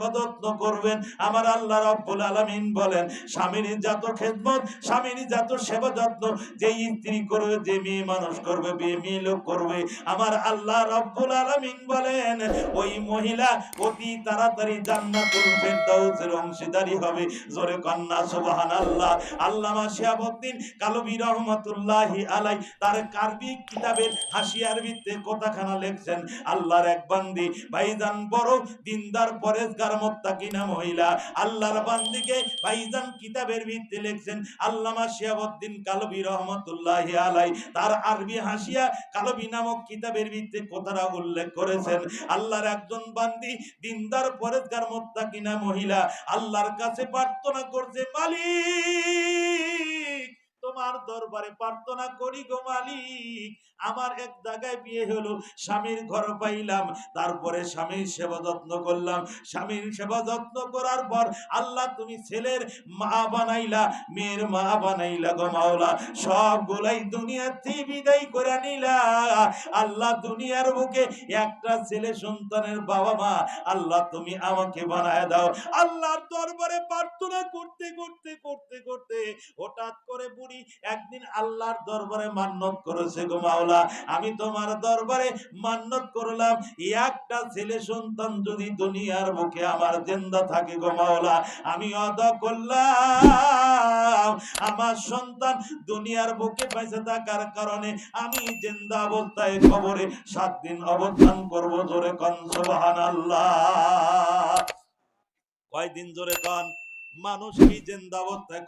যত্ন করবেন। আমার আল্লাহ রব্বুল আলামিন বলেন, স্বামীর যত খেদমত, স্বামীর যত সেবা যত্ন যে স্ত্রী করবে, যে মেয়ে মানুষ করবে মেয়ে লোক করবে, আমার আল্লাহ রব্বুল আলামিন বলেন, ওই মহিলা অতি তাড়াতাড়ি ফেরদাউসের অংশীদারি হবে। জোরে কন্যা, সুবহানাল্লাহ। আল্লামা শিহাবুদ্দিন কালবি রহমাতুল্লাহি আলাই তার কারবি কিতাবের হাসিয়ার ভিত্তে কথাখানা লেখছেন, আল্লাহর এক বান্দি ভাই ভাইজান বড়, দিনদার পরেজগার মোত্তাকিনা মহিলা। আল্লাহর বান্দিকে ভাইজান কিতাবের ভিত্তি লিখছেন, আল্লামা শিয়াবউদ্দিন কালবি রহমাতুল্লাহি আলাই তার আরবি হাসিয়া কালবি নামক কিতাবের ভিত্তি কথাটা উল্লেখ করেছেন। আল্লাহর একজন বান্দি, দিনদার, পরেজগার, মোত্তাকিনা মহিলা। আল্লাহর কাছে প্রার্থনা করছে, মালিক! তোমার দরবারে প্রার্থনা করি গো মালিক। আমার এক জায়গায় বিয়ে হলো, স্বামীর ঘর পাইলাম, তারপরে স্বামীর সেবা যত্ন করলাম। স্বামীর সেবা যত্ন করার পর আল্লাহ তুমি ছেলের মা বানাইলা, মেয়ের মা বানাইলা গো মাওলা। সবগুলাই দুনিয়া থেকে বিদায় করে নিলা। আল্লাহ দুনিয়ার বুকে একটা ছেলে সন্তানের বাবা মা, আল্লাহ তুমি আমাকে বানায় দাও। আল্লাহর দরবারে প্রার্থনা করতে করতে করতে করতে হঠাৎ করে বুড়ি একদিন আল্লাহর দরবারে মান্নত করেছে গো মাওলা। আমি তোমার দরবারে মান্নত করলাম, একটা ছেলে সন্তান যদি দুনিয়ার বুকে আমার জিন্দা থাকে গো মাওলা, আমি অদা করলাম, আমার সন্তান দুনিয়ার বুকে বেঁচে থাকার কারণে আমি জিন্দা অবস্থায় কবরে সাত দিন অবস্থান করব জোরে কন, সুবহানাল্লাহ। কয়দিন জোরে কন? মানুষ কি জিন্দা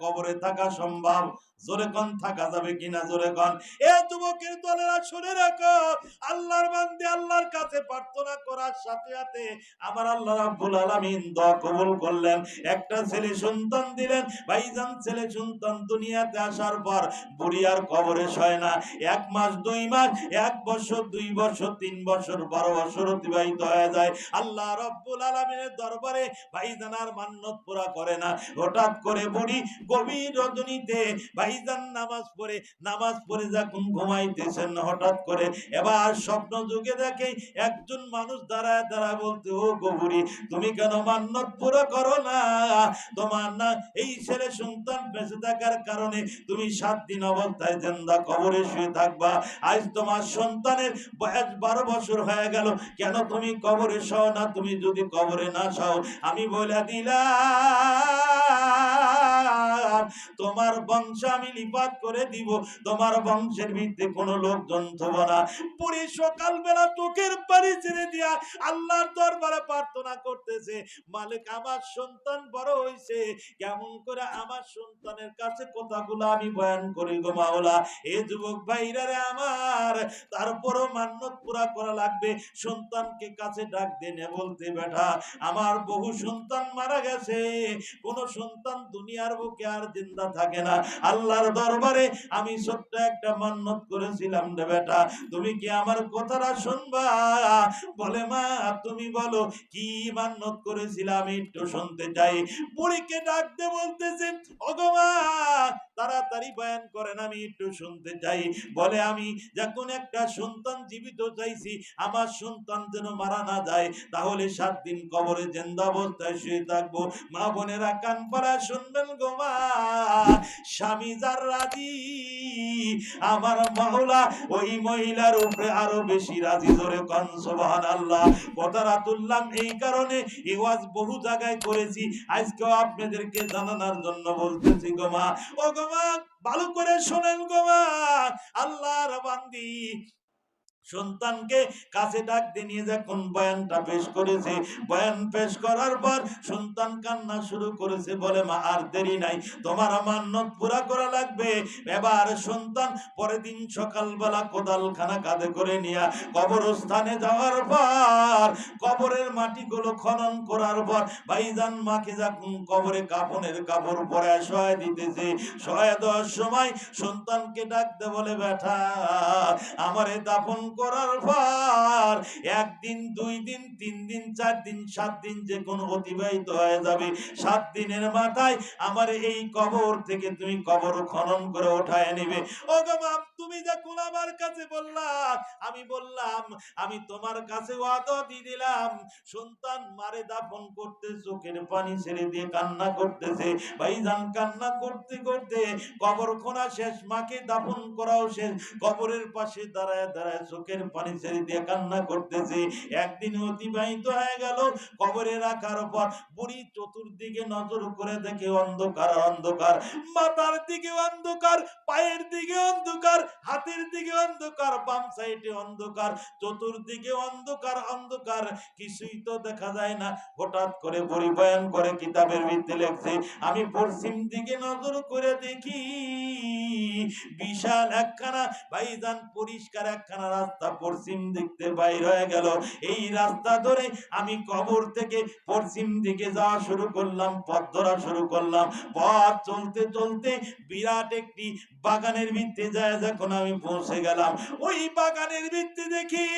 কবরে থাকা সম্ভব? জোরে কন, থাকা যাবে কিনা জোরে কন। এ যুবকের দলেরা শুনে রাখো, আল্লাহর বান্দে আল্লাহর কাছে প্রার্থনা করার সাথে সাথে আমার আল্লাহ রাব্বুল আলামিন দোয়া কবুল করলেন। একটা ছেলে সন্তান দিলেন, ভাইজান ছেলে সন্তান দুনিয়াতে আসার পর বুড়ি আর কবরে শয় না। এক মাস, দুই মাস, এক বছর, দুই বছর, তিন বছর, বারো বছর অতিবাহিত হয়ে যায়। আল্লাহ রব্বুল আলামিনের দরবারে ভাইজান আর মান্যত পুরা করে না। হঠাৎ করে বুড়ি গভীর রজনীতে ভাইজান নামাজ পড়ে নামাজ পড়ে যখন ঘুমাইতেছেন হঠাৎ করে, এবার স্বপ্ন যুগে দেখে একজন মানুষ দাঁড়ায় দাঁড়ায় বলতে, ও গভুরি, তুমি কেন মান্যত পুরো করো না? তোমার না এই ছেলে সন্তান বেঁচে থাকার কারণে তুমি সাত দিন অবস্থায় জেন্দা কবরে শুয়ে থাকবা। আজ তোমার সন্তানের বয়স বারো বছর হয়ে গেল। কেন তুমি কবরে সও না? তুমি যদি কবরে না সও আমি বলে দিলাম তোমার বংশ আমি লিপাত করে দিব। তোমার বংশের ভিত্তি কোনো লোকজন থব না। পুরি সকালবেলা চোখের পানি ছেড়ে দিয়া আল্লাহর দরবারে প্রার্থনা করতেছে, মালিক আমার সন্তান বড় হইছে, কেমন করে আমার সন্তানের কাছে কথাগুলো আমি বয়ান করি গো মাওলা। এ যুবক ভাইরা রে আমার তারপরও মান্যত পুরা করা লাগবে। সন্তানকে কাছে ডাক দেনে বলতে, বেটা, আমার বহু সন্তান মারা গেছে। কোন সন্তান দুনিয়ার বুকে আর জিন্দা থাকে না। আল্লাহর দরবারে আমি ছোট্ট একটা মান্যত করেছিলাম রে বেটা। তুমি কি আমার কথাটা শুনবা? বলে, মা, তুমি বলো, কি মান্যত করেছিলাম একটু শুনতে চাই। বুড়িকে ডাকতে বলতেছে তাড়াতাড়ি বয়ান করেন, আমি একটু শুনতে চাই। বলে, আমি যখন একটা সন্তান জীবিত চাইছি, আমার সন্তান যেন মারা না যায়, তাহলে সাত দিন কবরে জেন্দা অবস্থায় শুয়ে থাকব। মা বোনেরা কান পাড়া শুনবেন গো মা স্বামী যার রাজি, আমার মাওলা, ওই মহিলার উপরে আরও বেশি রাজি। ধরে কন, সুবহানাল্লাহ। কথাটা তুললাম এই কারণে এই ওয়াজ বহু জায়গায় করেছি। আজকেও আপনাদেরকে জানানোর জন্য বলতেছি, গো মা। ও গো মা, ভালো করে শোনেন গো মা। আল্লাহর বান্দি সন্তানকে কাছে ডাক দিয়ে নিয়ে যখন বয়ানটা পেশ করেছে? বয়ান পেশ করার পর সন্তান কান্না শুরু করেছে বলে মা, আর দেরি নাই, তোমার মান্যত পুরা করা লাগবে। এবার সন্তান পরের দিন সকালবেলা কোদালখানা কাঁধে করে নিয়া কবরস্থানে যাওয়ার পর, কবরের মাটিগুলো খনন করার পর ভাইজান মাকে যখন কবরে কাপনের কাপড় পরে সহায় দিতেছে সহায় দেওয়ার সময় সন্তানকে ডাকতে বলে, বেটা, আমারে দাফন করার পর একদিন দুই দিন তিন দিন চার দিন সাত দিন যে কোনো অতিবাহিত হয়ে যাবে। সাত দিনের মাথায় আমার এই কবর থেকে তুমি কবর খনন করে ওঠায় নেবে। ও গো বাপ, তুমি যখন আমার কাছে বললা আমি বললাম আমি তোমার কাছে ওয়াদা দিয়ে দিলাম। সন্তান মারে দাফন করতে চোখের পানি ছেড়ে দিয়ে কান্না করতেছে। ভাইজান কান্না করতে করতে কবর খোনা শেষ মাকে দাফন করাও শেষ কবরের পাশে দাঁড়ায় দাঁড়ায় চোখের পানি ছেড়ে দিয়ে কান্না করতেছে। একদিন অতিবাহিত হয়ে গেল, কবরে রাখার পর বুড়ি চতুর্দিকে নজর করে দেখে অন্ধকার অন্ধকার। মাথার দিকে অন্ধকার, পায়ের দিকে অন্ধকার, হাতের দিকে অন্ধকার, বাম সাইডে অন্ধকার, চতুর্দিকে অন্ধকার অন্ধকার। কিছুই তো দেখা যায় না। হঠাৎ করে পরিবয়ন করে কিতাবের ভিত্তি লেখছে, আমি পশ্চিম দিকে নজর করে দেখি, বিশাল একখানা ভাইজান পরিষ্কার একখানা রাস্তা পশ্চিম দিকতে বাইর হয়ে গেল। এই রাস্তা ধরে আমি কবর থেকে পশ্চিম দিকে যাওয়া শুরু করলাম, পথ ধরা শুরু করলাম। পথ চলতে চলতে বিরাট একটি বাগানের ভিত্তি যায় যখন আমি পৌঁছে গেলাম। ওই বাগানের ভিত্তি দেখি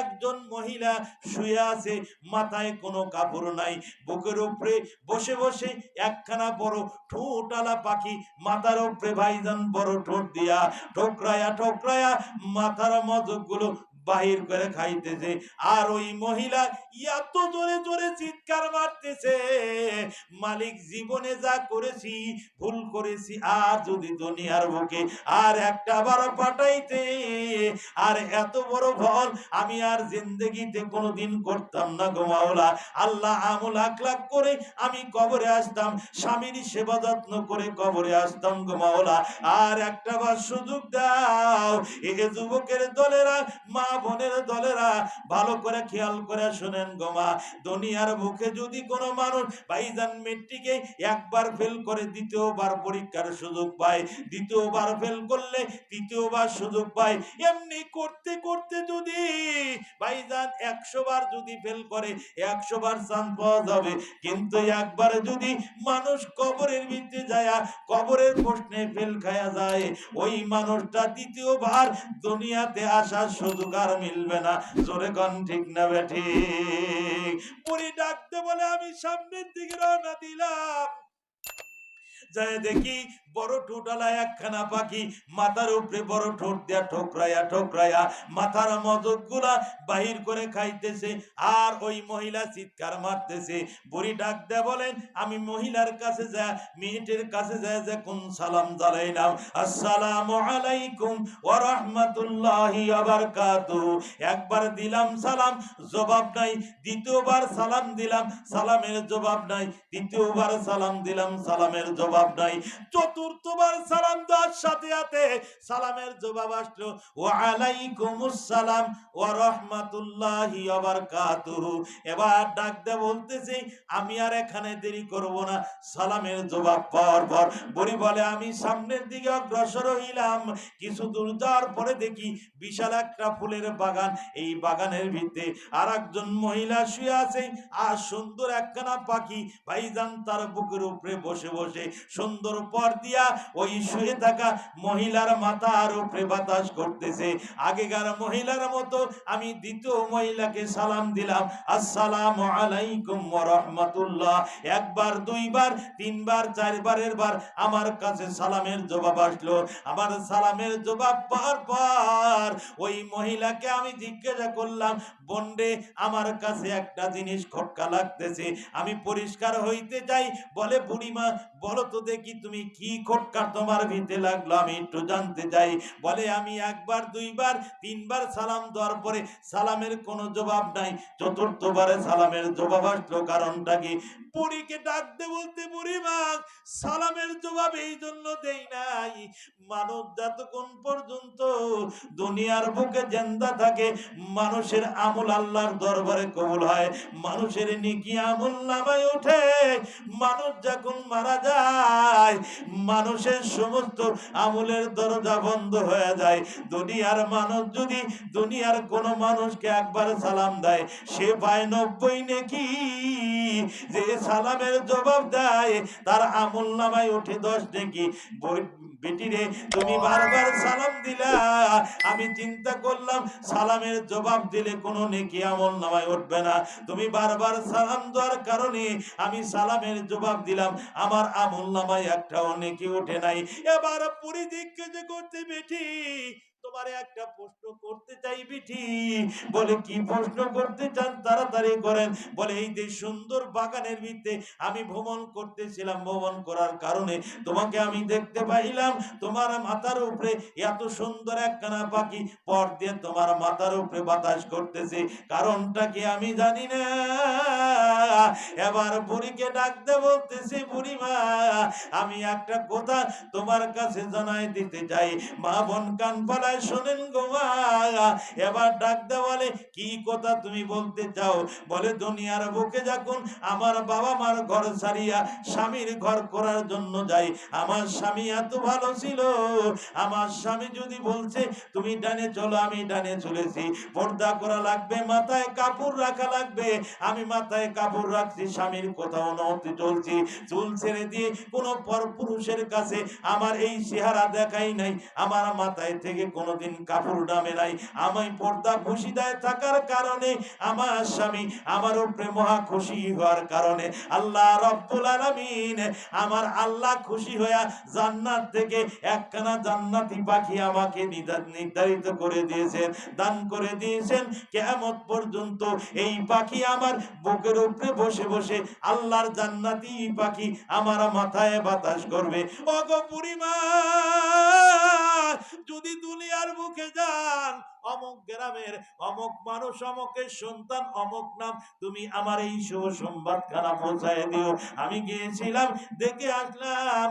একজন মহিলা শুয়ে আছে, মাথায় কোনো কাপড় নাই। বুকের উপরে বসে বসে একখানা বড় ঠোঁটালা পাখি, মাথার উপরে ভাইজান বড় ঠোঁট দিয়া ঠোকরায়া ঠোকরায়া মাথার মজকগুলো বাহির করে খাইতেছে। আর ওই মহিলা এত জোরে জোরে চিৎকার মারতেছে, মালিক জীবনে যা করেছি, ভুল করেছি, আর যদি দুনিয়ার বুকে আর একটা বার পাঠাইতে, আর এত বড় ফল আমি আর জিন্দগিতে কোনোদিন করতাম না গো মাওলা। আল্লাহ আমল আখলাক করে আমি কবরে আসতাম, স্বামীর সেবা যত্ন করে কবরে আসতাম গো মাওলা। আর একটা বার সুযোগ দাও যে যুবকের দলেরা মা বোনের দলেরা ভালো করে খেয়াল করে শোনেন গো মা। দুনিয়ার বুকে যদি কোনো মানুষ ভাইজান মেট্রিকে একবার ফেল করে দ্বিতীয়বার পরীক্ষার সুযোগ পায়, দ্বিতীয়বার ফেল করলে তৃতীয়বার সুযোগ পায়, এমনি করতে করতে যদি ভাইজান একশো বার যদি ফেল করে একশো বার চান্স পাওয়া যাবে। কিন্তু একবার যদি মানুষ কবরের ভিতরে যায় কবরের প্রশ্নে ফেল খায়া যায়, ওই মানুষটা দ্বিতীয়বার দুনিয়াতে আসার সুযোগ আর মিলবে না। জোরে কন, ঠিক না বেঠি পুরি ডাকতে বলে আমি সামনের দিকে রওনা দিলাম। যায় দেখি বড় ঠোঁটালা একখানা পাখি, মাথার উপরে বড় ঠোঁট দিয়া ঠোকরায়া ঠোকরায়া, মাথার মজকগুলা বাহির করে খাইতেছে, আর ওই মহিলা চিৎকার মারতেছে। বুড়ি ডাক দেয়া বলেন, আমি মহিলার কাছে যা, মেয়েটির কাছে যায় যে কোন সালাম জানাইলাম? আসসালামু আলাইকুম ওয়া রাহমাতুল্লাহি ওয়া বারাকাতুহু একবার দিলাম সালাম, জবাব নাই। দ্বিতীয়বার সালাম দিলাম, সালামের জবাব নাই। তৃতীয়বার সালাম দিলাম, সালামের জবাব নাই। চতুর্থবার সালাম দেওয়ার সাথে সাথে সালামের জবাব আসলো ওয়া আলাইকুমুস সালাম ওয়া রাহমাতুল্লাহি ওয়া বারাকাতুহু এবার ডাক দে বলতেছে, আমি আর এখানে দেরি করব না, সালামের জবাব পাওয়ার পর বলি বলে, আমি সামনের দিকে অগ্রসর হইলাম। কিছু দূর যাওয়ার পরে দেখি বিশাল একটা ফুলের বাগান, এই বাগানের ভিতরে আর একজন মহিলা শুয়ে আছে, আর সুন্দর একখানা পাখি, ভাইজান তার বুকের উপরে বসে বসে সুন্দর পর দিয়া ওই শুয়ে থাকা মহিলার বাতাস করতেছে। আগেকার মহিলার মতো আমি দ্বিতীয় মহিলাকে সালাম দিলাম, আসসালামু আলাইকুম রাহমাতুল্লাহ। একবার, দুইবার, তিনবার চারবারের বার আমার কাছে সালামের জবাব আসলো। আমার সালামের জবাব পাওয়ার পর ওই মহিলাকে আমি জিজ্ঞাসা করলাম বন্ডে আমার কাছে একটা জিনিস খটকা লাগতেছে। আমি পরিষ্কার হইতে চাই। বলে, বুড়িমা, বলো তো দেখি তুমি কি খটকা তোমার ভিতে লাগল, আমি একটু জানতে চাই। বলে, আমি একবার, দুইবার, তিনবার সালাম দেওয়ার পরে সালামের কোনো জবাব নাই। চতুর্থবারে সালামের জবাব আসলো, কারণটা কি? ডাকতে বলতে বুড়িমা সালামের জবাব এই জন্য দেই নাই। মানব পর্যন্ত দুনিয়ার বুকে জেন্দা থাকে, মানুষের আমল আল্লাহর দরবারে কবুল হয়, মানুষের নিকি আমল নামায় ওঠে। মানুষ যখন মারা যায় মানুষের সমস্ত আমলের দরজা বন্ধ হয়ে যায়। দুনিয়ার মানুষ যদি দুনিয়ার কোন মানুষকে একবার সালাম দেয়, সে পায় নব্বই নাকি যে সালামের জবাব দেয়, তার আমল নামায় ওঠে দশ নাকি। বেটিরে তুমি বারবার সালাম দিলা। আমি চিন্তা করলাম সালামের জবাব দিলে কোনো নেকি আমল নামায় উঠবে না। তুমি বারবার সালাম দেওয়ার কারণে আমি সালামের জবাব দিলাম আমার আমল নামায় একটাও নেকি ওঠে নাই। এবার পুরী জিজ্ঞেস করতে বেটি তোমার একটা প্রশ্ন করতে চাই বিটি বলে, কি প্রশ্ন করতে চান? তাড়াতাড়ি করেন। বলে, এই যে সুন্দর বাগানের ভিতরে আমি ভ্রমণ করতেছিলাম, ভ্রমণ করার কারণে তোমাকে আমি দেখতে পাইলাম, তোমার মাথার উপরে এত সুন্দর একখানা পাখি পর দিয়ে তোমার মাথার উপরে বাতাস করতেছে। কারণটা কি আমি জানি না। এবার বুড়িকে ডাকতে বলতেছি, বুড়ি মা, আমি একটা কথা তোমার কাছে জানাই দিতে চাই। মা বোন কান পালায় শোনেন গো মা। এবার ডাকতে বলে, কি কথা তুমি বলতে চাও? বলে, দুনিয়ার বুকে যখন আমার বাবা মার ঘর ছাড়িয়া স্বামীর ঘর করার জন্য যাই, আমার স্বামী এত ভালো ছিল। আমার স্বামী যদি বলছে, তুমি ডানে চলো, আমি ডানে চলেছি। পর্দা করা লাগবে, মাথায় কাপড় রাখা লাগবে। আমি মাথায় কাপড় রাখছি, স্বামীর কোথাও নতি চলছি। চুল ছেড়ে দিয়ে কোনো পরপুরুষের কাছে আমার এই চেহারা দেখাই নাই। আমার মাথায় থেকে কোনোদিন কাপড় নামে নাই। আমি পর্দা খুশিদায় থাকার কারণে, আমার স্বামী আমার উপরে মহা খুশি হওয়ার কারণে আল্লাহ রব্বুল আলামিন আমার আল্লাহ খুশি হইয়া জান্নাত থেকে একখানা জান্নাতি পাখি আমাকে নির্ধারিত করে দিয়েছেন, দান করে দিয়েছেন। কেমত পর্যন্ত এই পাখি আমার বুকের উপরে বসে বসে আল্লাহর জান্নাতি পাখি আমার মাথায় বাতাস করবে। ওগো বুড়িমা, যদি দুনিয়ার বুকে যান। অমক গ্রামের অমক মানুষ, অমকের সন্তান, অমক নাম। তুমি আমার এই শুভ সংবাদ খানা পৌঁছায় দিও। আমি গিয়েছিলাম, দেখে আসলাম,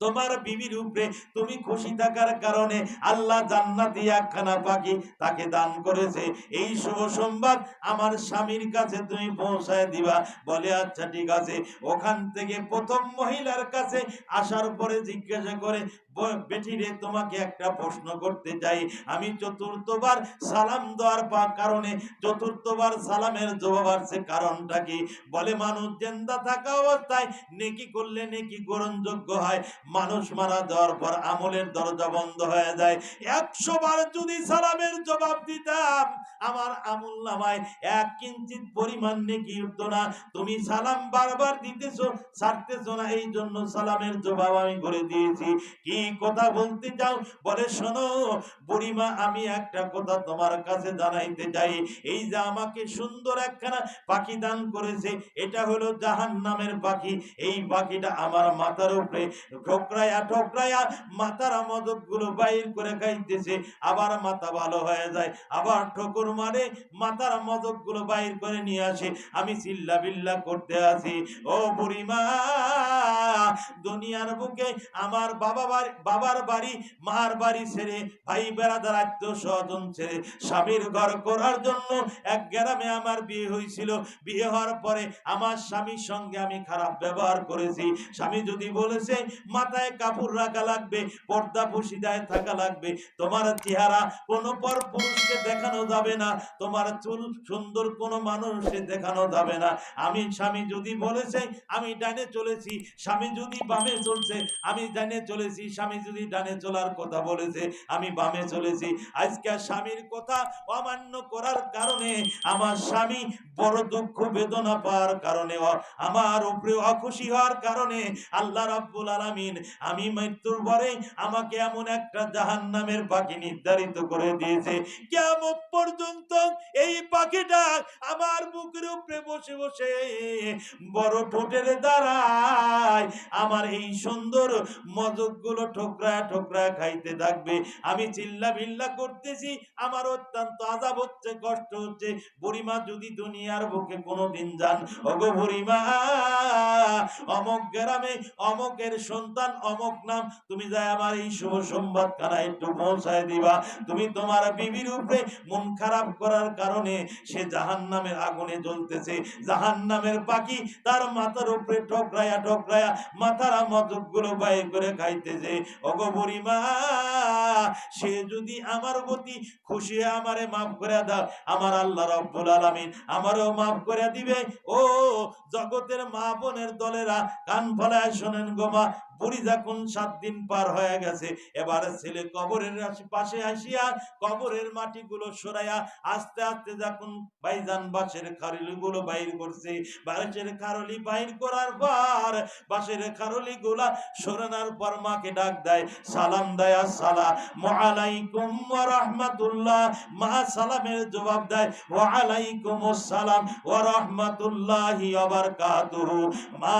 তোমার বিবির উপরে তুমি খুশি থাকার কারণে আল্লাহ জান্নাতি একখানা পাখি তাকে দান করেছে। এই শুভ সংবাদ আমার স্বামীর কাছে তুমি পৌঁছায় দিবা। বলে আচ্ছা ঠিক আছে। ওখান থেকে প্রথম মহিলার কাছে আসার পরে জিজ্ঞাসা করে "ব- বেটিরে তোমাকে একটা প্রশ্ন করতে চাই। আমি চতুর্থবার সালাম দেওয়ার পা- কারণে চতুর্থবার সালামের জবাব আসছে, কারণটা কি? বলে, মানুষ জেন্দা থাকা অবস্থায় নেকি করলে নেকি গ্রহণযোগ্য হয়। মানুষ মারা পর আমলের দরজা বন্ধ হয়ে যায়। একশো বার যদি সালামের জবাব দিতাম, আমার আমল নামায় এক কিঞ্চিত পরিমাণ নেকি উঠতো না। তুমি সালাম বারবার দিতেছো, ছাড়তেছো না এই জন্য সালামের জবাব আমি করে দিয়েছি। কি কথা বলতে চাও, বলে শোনো, বুড়িমা, আমি একটা কথা তোমার কাছে জানাইতে চাই। এই যে আমাকে সুন্দর একখানা পাখি দান করেছে, এটা হলো জাহান নামের পাখি। এই পাখিটা আমার মাথার উপরে ঠোকরাইয়া ঠোকরাইয়া মাথার মদকগুলো বাইর করে খাইতেছে। আবার মাথা ভালো হয়ে যায়, আবার ঠোকর মারে, মাথার মদকগুলো বাইর করে নিয়ে আসে। আমি চিল্লা বিল্লা করতে আছি। ও বুড়িমা দুনিয়ার বুকে আমার বাবা বাবার বাড়ি, মার বাড়ি ছেড়ে, ভাই বেড়াদার আত্মীয় স্বজন ছেড়ে, স্বামীর ঘর করার জন্য এক গ্রামে আমার বিয়ে হয়েছিল। বিয়ে হওয়ার পরে আমার স্বামীর সঙ্গে আমি খারাপ ব্যবহার করেছি। স্বামী যদি বলেছে, মাথায় কাপড় রাখা লাগবে, পর্দা পুশিদায় থাকা লাগবে, তোমার চেহারা কোনো পর পুরুষকে দেখানো যাবে না, তোমার চুল সুন্দর কোনো মানুষকে দেখানো যাবে না। আমি, স্বামী যদি বলেছে, আমি ডানে চলেছি। স্বামী যদি বামে চলছে, আমি ডানে চলেছি, স্বামী যদি ডানে চলার কথা বলেছে, আমি বামে চলেছি। আজকে স্বামীর কথা অমান্য করার কারণে আমার স্বামী বড় দুঃখ বেদনা পাওয়ার কারণে, আমার উপরে অখুশি হওয়ার কারণে আল্লাহ রাব্বুল আলামিন আমি মৃত্যুর পরে আমাকে এমন একটা জাহান্নামের পাখি নির্ধারিত করে দিয়েছে। কেমন পর্যন্ত এই পাখিটা আমার বুকের উপরে বসে বসে বড় ঠোঁটের দ্বারায় আমার এই সুন্দর মজকগুলো ঠোকরায় ঠোকরায় খাইতে থাকবে। আমি চিল্লা বিল্লা করতেছি, আমার অত্যন্ত আজাব হচ্ছে, কষ্ট হচ্ছে। বুড়িমা, যদি দুনিয়ার বুকে কোনোদিন যান, ওগো বুড়িমা, অমক গ্রামে অমকের সন্তান, অমক নাম, তুমি যাই আমার এই শুভ সংবাদ খানা একটু পৌঁছায় দিবা। তুমি তোমার বিবির উপরে মন খারাপ করার কারণে সে জাহান নামের আগুনে জ্বলতেছে। জাহান নামের পাখি তার মাথার উপরে ঠকরায়া ঠকরায়া মাথার মজকগুলো বাইর করে খাইতেছে। ওগো বুড়িমা, সে যদি আমার প্রতি খুশি আমারে মাফ করে দাও, আমার আল্লাহ রব্বুল আলামিন আমারও মাফ করে দিবে। ও জগতের মা বোনের দলেরা কান ফলায় শোনেন গোমা বুড়ি যখন সাত দিন পার হয়ে গেছে, এবার ছেলে কবরের পাশে আসিয়া কবরের মাটিগুলো সরাইয়া আস্তে আস্তে যখন বাইজান বাঁশের খারলি গুলো বাইর করছে, বাঁশের খারলি বাইর করার পর বাঁশের খারলি গুলা সরানোর পর মাকে ডাক দেয়, সালাম দেয় সালা ওয়ালাইকুম ওয়া রাহমাতুল্লাহ মা সালামের জবাব দেয়, ওয়ালাইকুম আসসালাম ওয়া রাহমাতুল্লাহি ওয়া বারাকাতুহু মা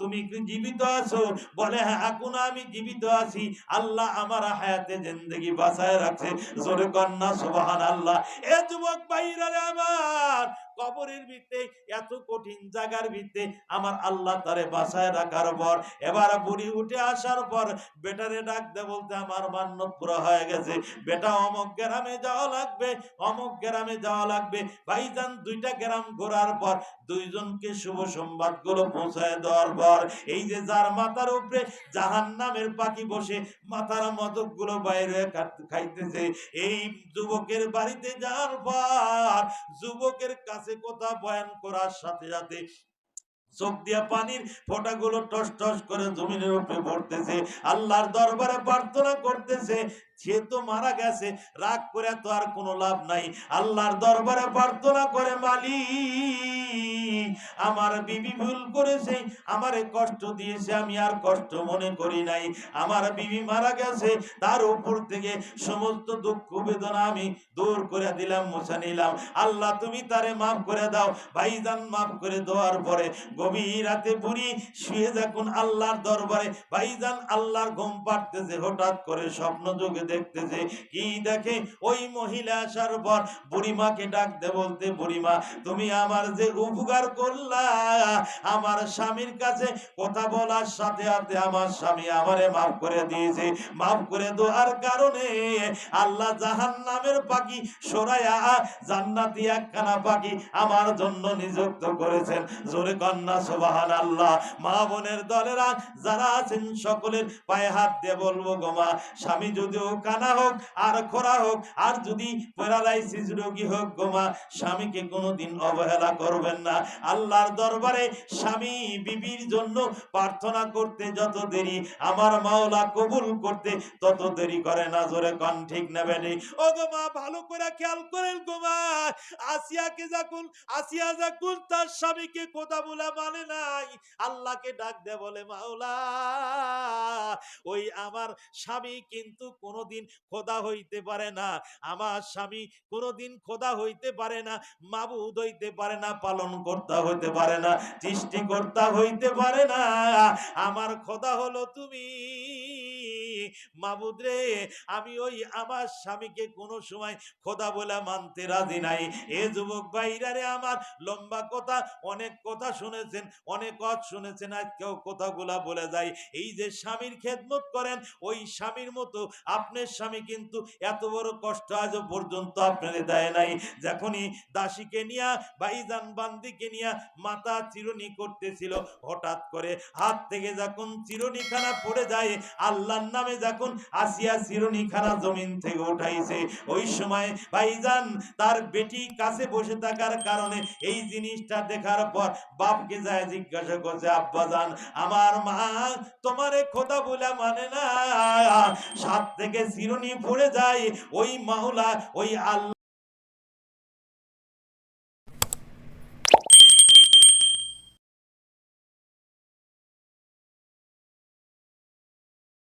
তুমি কি জীবিত আছো? বলে হ্যাঁ এখন আমি জীবিত আছি। আল্লাহ আমার হায়াতে জিন্দগি বাঁচায় রাখছে। জোরে কন্যা সুবহান আল্লাহ এ যুবক ভাইরা আমার কবরের ভিতরে এত কঠিন জায়গার ভিতরে আমার আল্লাহ তারে বাঁচায় রাখার পর, এবার বুড়ি উঠে আসার পর বেটারে ডাক দে বলতে আমার মান্যত পুরো হয়ে গেছে। বেটা, অমক গ্রামে যাওয়া লাগবে, অমক গ্রামে যাওয়া লাগবে। ভাইজান দুইটা গ্রাম ঘোরার পর দুইজনকে শুভ সংবাদগুলো পৌঁছায় দেওয়ার পর, এই যে যার মাথার উপরে জাহান নামের পাখি বসে মাথার মদকগুলো বাইরে খাইতেছে, এই যুবকের বাড়িতে যাওয়ার পর যুবকের কাছে কথা বয়ান করার সাথে সাথে চোখ দিয়া পানির ফোঁটাগুলো টস টস করে জমিনের উপরে পড়তেছে আল্লাহর দরবারে প্রার্থনা করতেছে সে তো মারা গেছে, রাগ করে তো আর কোনো লাভ নাই। আল্লাহর দরবারে প্রার্থনা করে, মালিক, আমার বিবি ভুল করেছে, আমারে কষ্ট দিয়েছে, আমি আর কষ্ট মনে করি নাই। আমার বিবি মারা গেছে, তার উপর থেকে সমস্ত দুঃখ বেদনা আমি দূর করে দিলাম, মুছে নিলাম। আল্লাহ, তুমি তারে মাফ করে দাও। ভাইজান মাফ করে দেওয়ার পরে গভীর রাতে বুড়ি শুয়ে যখন আল্লাহর দরবারে, ভাইজান আল্লাহর ঘুম পাড়তেছে, হঠাৎ করে স্বপ্ন যোগে দেখতেছে, কি দেখে? ওই মহিলা আসার পর বুড়িমাকে ডাকতে বলতে, বুড়িমা, তুমি আমার যে উপকার করলা, আমার স্বামীর কাছে কথা বলার সাথে সাথে আমার স্বামী আমারে মাফ করে দিয়েছে। মাফ করে দেওয়ার কারণে আল্লাহ জাহান নামের পাখি সরাইয়া জান্নাতি একখানা পাখি আমার জন্য নিযুক্ত করেছেন। জোরে কন্যা সুবাহান আল্লাহ মা বোনের দলেরা যারা আছেন, সকলের পায়ে হাত দিয়ে বলব গোমা স্বামী যদিও কানা হোক, আর খোরা হোক, আর যদি প্যারালাইসিস রোগী হোক গোমা স্বামীকে কোনোদিন অবহেলা করবেন না। আল্লাহর দরবারে স্বামী বিবির জন্য প্রার্থনা করতে যত দেরি, আমার মাওলা কবুল করতে তত দেরি করে না, জোরে কন, ঠিক নেবেন ও গো মা, ভালো করে খেয়াল করেন গো মা। আসিয়াকে যখন, আসিয়া যখন তার স্বামীকে কথা বলে মানে নাই, আল্লাহকে ডাক দে বলে, মাওলা, ওই আমার স্বামী কিন্তু কোনোদিন খোদা হইতে পারে না। আমার স্বামী কোনোদিন খোদা হইতে পারে না, মাবুদ হইতে পারে না পালন কর্তা হইতে পারে না, সৃষ্টিকর্তা হইতে পারে না। আমার খোদা হলো তুমি। মাবুদ রে আমি ওই আমার স্বামীকে কোনো সময় খোদা বলে মানতে রাজি নাই। এ যুবক ভাইরা রে আমার, লম্বা কথা, অনেক কথা শুনেছেন, অনেক কথা শুনেছেন, আজকেও কথাগুলা বলে যায় এই যে স্বামীর খেদমত করেন, ওই স্বামীর মতো আপনার স্বামী কিন্তু এত বড় কষ্ট পর্যন্ত আপনারে দেয় নাই। যখনই দাসীকে নিয়া, ভাইজান বান্দিকে নিয়া মাথা চিরুনি করতেছিল, হঠাৎ করে হাত থেকে যখন চিরুনিখানা পড়ে যায়, আল্লাহর নামে যখন আসিয়া চিরুনিখানা জমিন থেকে উঠাইছে, ওই সময় ভাইজান তার বেটি কাছে বসে থাকার কারণে এই জিনিসটা দেখার পর বাপকে যায় জিজ্ঞাসা করছে আব্বাজান আমার মা তোমার কথা বলে মানে না। সাত থেকে চিরুনি পড়ে যায়, ওই মাওলা, ওই আল্লাহ